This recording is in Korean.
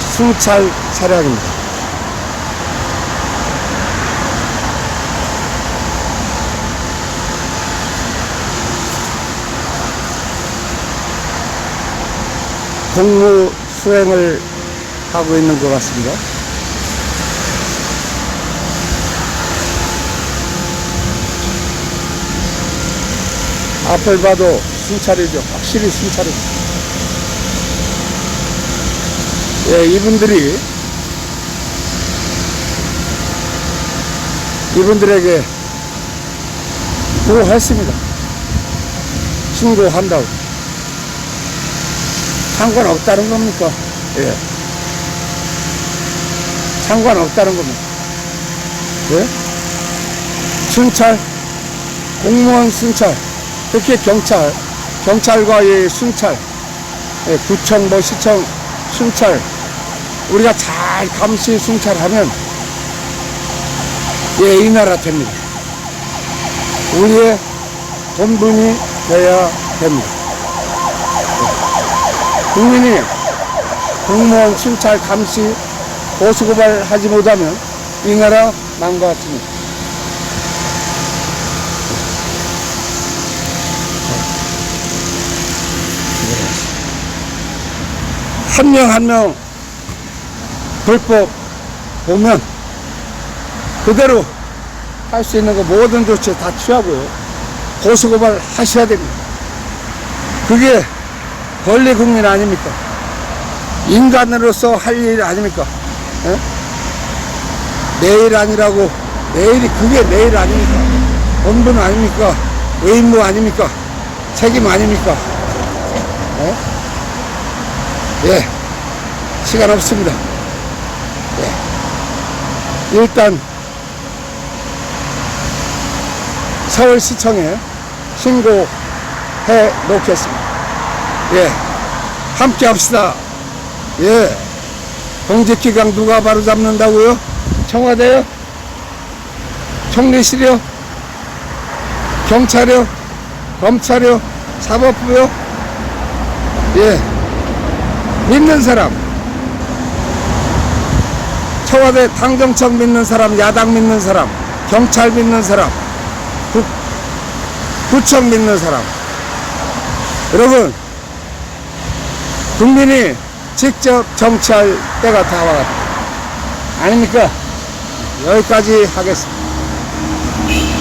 순찰 차량입니다. 공무 수행을 하고 있는 것 같습니다. 앞을 봐도 순찰이죠. 확실히 순찰입니다. 예, 이분들이 이분들에게 보호했습니다. 신고한다고. 상관없다는 겁니까? 예. 상관없다는 겁니다. 예? 순찰, 공무원 순찰, 특히 경찰, 경찰과의 순찰, 예, 구청, 뭐 시청 순찰, 우리가 잘 감시 순찰하면 예, 이 나라 됩니다. 우리의 본분이 되어야 됩니다. 예. 국민이 공무원 순찰 감시 보수고발 하지 못하면 이 나라 망가집니다. 한 명 한명 불법 보면 그대로 할 수 있는 거 모든 조치 다 취하고요. 고소고발 하셔야 됩니다. 그게 권리 국민 아닙니까? 인간으로서 할 일 아닙니까? 예? 내일 아니라고 내일이 그게 내일 아닙니까? 본분 아닙니까? 의무 아닙니까? 책임 아닙니까? 예? 예, 시간 없습니다. 예. 일단 서울시청에 신고해 놓겠습니다. 예, 함께 합시다. 예, 공직기강 누가 바로 잡는다고요? 청와대요? 총리실이요? 경찰이요? 검찰이요? 사법부요? 예. 믿는 사람 청와대 당정청 믿는 사람 야당 믿는 사람 경찰 믿는 사람 구, 구청 믿는 사람. 여러분 국민이 직접 정치할 때가 다 와갔다 아닙니까? 여기까지 하겠습니다